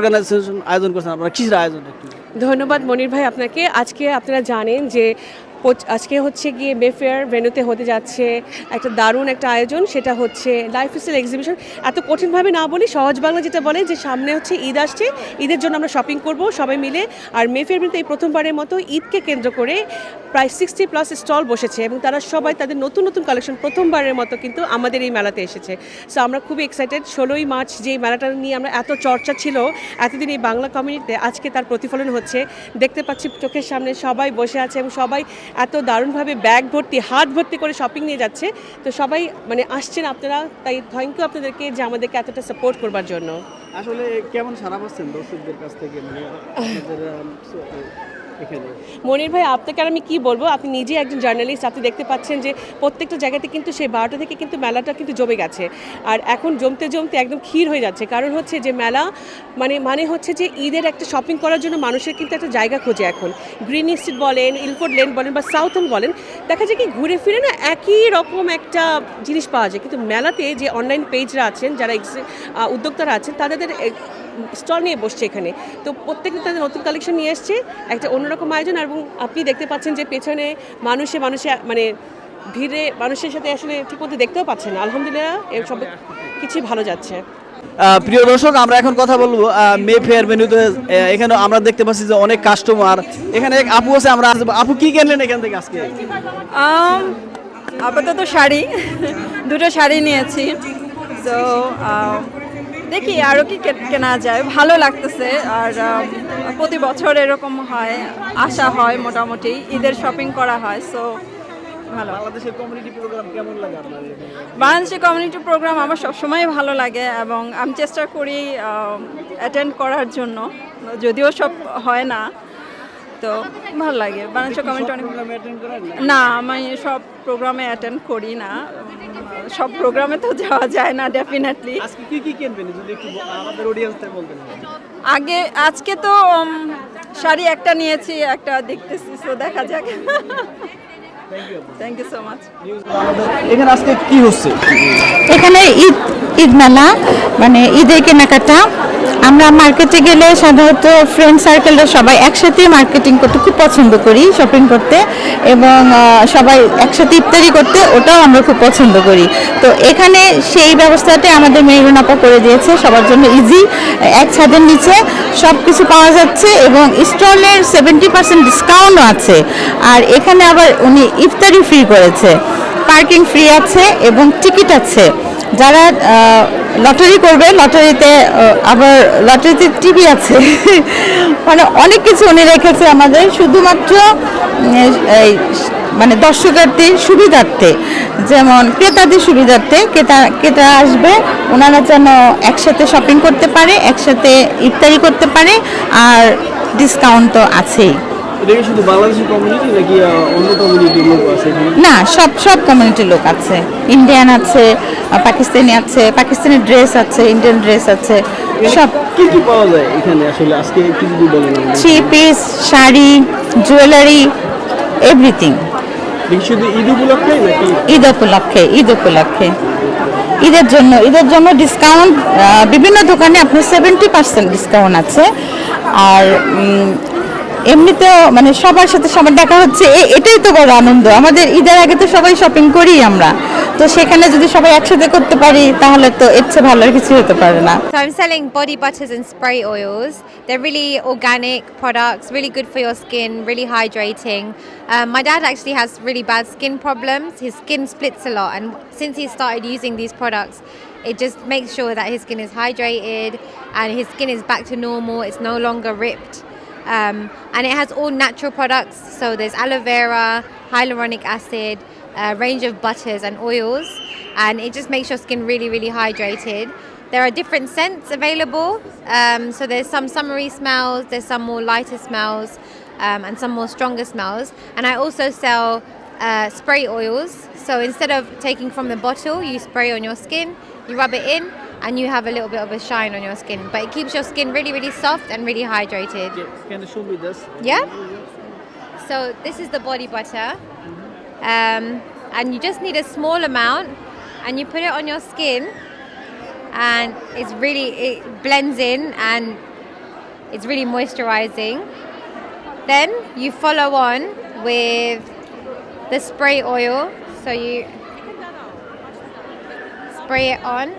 Organisation আয়োজন করছেন আপনারা কিসের আয়োজন ধন্যবাদ মনির ভাই আপনাকে। আজকে আপনারা জানেন যে আজকে হচ্ছে গিয়ে মেফেয়ার ভেনুতে হতে যাচ্ছে একটা দারুণ একটা আয়োজন, সেটা হচ্ছে লাইফ স্টাইল এক্সিবিশন এত কঠিনভাবে না বলি, সহজ বাংলা যেটা বলে যে সামনে হচ্ছে ঈদ আসছে, ঈদের জন্য আমরা শপিং করব সবাই মিলে। আর মেফেয়ার ভেনুতে এই প্রথমবারের মতো ঈদকে কেন্দ্র করে প্রায় সিক্সটি প্লাস স্টল বসেছে এবং তারা সবাই তাদের নতুন নতুন কালেকশন প্রথমবারের মতো কিন্তু আমাদের এই মেলাতে এসেছে। সো আমরা খুবই এক্সাইটেড ষোলোই মার্চ যে মেলাটা নিয়ে আমরা এত চর্চা ছিল, এতদিন এই বাংলা কমিউনিটিতে আজকে তার প্রতিফলন হচ্ছে। দেখতে পাচ্ছি চোখের সামনে সবাই বসে আছে এবং সবাই এত দারুণভাবে ব্যাগ ভর্তি, হাত ভর্তি করে শপিং নিয়ে যাচ্ছে। তো সবাই মানে আসছেন আপনারা, তাই থ্যাংক ইউ আপনাদেরকে যে আমাদেরকে এতটা সাপোর্ট করবার জন্য। আসলে কেমন সারা পাচ্ছেন দর্শকদের কাছ থেকে? মানে মনির ভাই, আপনাকে আর আমি কি বলব? আপনি নিজেই একজন জার্নালিস্ট আপনি দেখতে পাচ্ছেন যে প্রত্যেকটা জায়গাতে কিন্তু সেই বারোটা থেকে কিন্তু মেলাটা কিন্তু জমে গেছে। আর এখন জমতে জমতে একদম ক্ষীর হয়ে যাচ্ছে। কারণ হচ্ছে যে মেলা মানে মানে হচ্ছে যে ঈদের একটা শপিং করার জন্য মানুষের কিন্তু একটা জায়গা খোঁজে এখন। গ্রিন স্ট্রিট বলেন ইলফোর্ড লেন বলেন বা সাউথন বলেন, দেখা যায় কি ঘুরে ফিরে না একই রকম একটা জিনিস পাওয়া যায়। কিন্তু মেলাতে যে অনলাইন পেজরা আছেন, যারা উদ্যোক্তারা আছেন, তাদের স্টল নিয়ে বসছে এখানে। তো প্রত্যেকটা তাদের নতুন কালেকশন নিয়ে এসছে। একটা অন্যরকম আয়োজন এবং আপনি দেখতে পাচ্ছেন যে পেছনে মানুষে মানুষে মানে ভিড়ে মানুষের সাথে আসলে ঠিকমতো দেখতেও পাচ্ছেন আলহামদুলিল্লাহ এর সব কিছুই ভালো যাচ্ছে। আহ, প্রিয় দর্শক আমরা এখন কথা বলব আহ, মে ফেয়ার মেনুতে এখানে আমরা দেখতে পাচ্ছি যে অনেক কাস্টমার এখানে এক আপু আছে আমরা। আপু কি কিনলেন এখান থেকে আজকে? আম, আপাতত শাড়ি দুটো শাড়ি নিয়েছি। তো দেখি আরও কি কেনা যায়। ভালো লাগতেছে। আর প্রতি বছর এরকম হয় আসা হয় মোটামুটি। ঈদের শপিং করা হয় সো ভালো। বাংলাদেশের কমিউনিটি প্রোগ্রাম কেমন লাগে আপনার কমিউনিটি প্রোগ্রাম আমার সবসময় ভালো লাগে এবং আমি চেষ্টা করি অ্যাটেন্ড করার জন্য। যদিও সব হয় না তো ভালো লাগে। বাংলাদেশের কমিউনিটি অনেক? না আমি সব প্রোগ্রামে অ্যাটেন্ড করি না। সব প্রোগ্রামে তো যাওয়া যায় না ডেফিনেটলি আজকে কি কি কিনবেন? যদি একটু আমাদের অডিয়েন্সদের বলতেন আগে আজকে তো শাড়ি একটা নিয়েছি একটা দেখতেছি তো দেখা যাক। থ্যাংক ইউ সো মাচ এখানে আজকে কি হচ্ছে? এখানে ঈদ ঈদ মেলা মানে ঈদের কেনাকাটা। আমরা মার্কেটে গেলে সাধারণত ফ্রেন্ড সার্কেলরা সবাই একসাথে মার্কেটিং করতে খুব পছন্দ করি শপিং করতে এবং সবাই একসাথে ইফতারি করতে ওটাও আমরা খুব পছন্দ করি। তো এখানে সেই ব্যবস্থাতে আমাদের মেহরুন আপা করে দিয়েছে, সবার জন্য ইজি এক ছাদের নিচে সব কিছু পাওয়া যাচ্ছে এবং স্টলের সেভেন্টি পার্সেন্ট ডিসকাউন্টও আছে। আর এখানে আবার উনি ইফতারি ফ্রি করেছে। পার্কিং ফ্রি আছে এবং টিকিট আছে। যারা লটারি করবে, লটারিতে আবার লটারিতে টিভি আছে। মানে অনেক কিছু উনি রেখেছে আমাদের, শুধুমাত্র এই মানে দর্শকার্থীর সুবিধার্থে। যেমন ক্রেতাদের সুবিধার্থে, ক্রেতা ক্রেতা আসবে, ওনারা যেন একসাথে শপিং করতে পারে, একসাথে ইফতারি করতে পারে, আর ডিসকাউন্ট তো আছেই। এটা কি শুধু বাংলাদেশি কমিউনিটি নাকি অন্য কমিউনিটির লোক আছে না সব সব কমিউনিটির লোক আছে। ইন্ডিয়ান আছে পাকিস্তানি আছে পাকিস্তানি ড্রেস আছে ইন্ডিয়ান ড্রেস আছে সব। কি কি পাওয়া যায় এখানে আসলে? আজকে কি যদি বলেন three piece sari jewellery everything শুধু ঈদ উপলক্ষে নাকি? ঈদ উপলক্ষে ঈদ উপলক্ষে। ঈদের জন্য ঈদের জন্য ডিসকাউন্ট বিভিন্ন দোকানে আপনার সেভেন্টি পার্সেন্ট ডিসকাউন্ট আছে। আর এমনিতেও মানে সবার সাথে সবার দেখা হচ্ছে এ- এটাই তো বড় আনন্দ আমাদের ঈদের আগে তো সবাই শপিং করি আমরা তো সেখানে যদি সবাই একসাথে করতে পারি তাহলে তো এর চেয়ে ভালো আর কিছু হতে পারে না So I'm selling body butters and spray oils. They're really organic products, really good for your skin, really hydrating. Um, my dad actually has really bad skin problems. His skin splits a lot, and since he started using these products, it just makes sure that his skin is hydrated and his skin is back to normal. It's no longer ripped. Um, and it has all natural products. So there's aloe vera, hyaluronic acid, a range of butters and oils, and it just makes your skin really, really hydrated. There are different scents available. Um, so there's some summery smells, there's some more lighter smells, um, and some more stronger smells. And I also sell uh, spray oils. So instead of taking from the bottle, you spray on your skin, you rub it in, and you have a little bit of a shine on your skin. But it keeps your skin really, really soft and really hydrated. Can you show me this? Yeah? So this is the body butter. Um, and you just need a small amount and you put it on your skin and it's really it blends in and It's really moisturizing. Then you follow on with the spray oil. So you spray it on,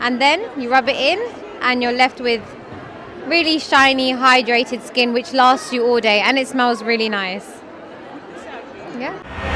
and then you rub it in, and you're left with really shiny, hydrated skin, which lasts you all day, and it smells really nice. Yeah.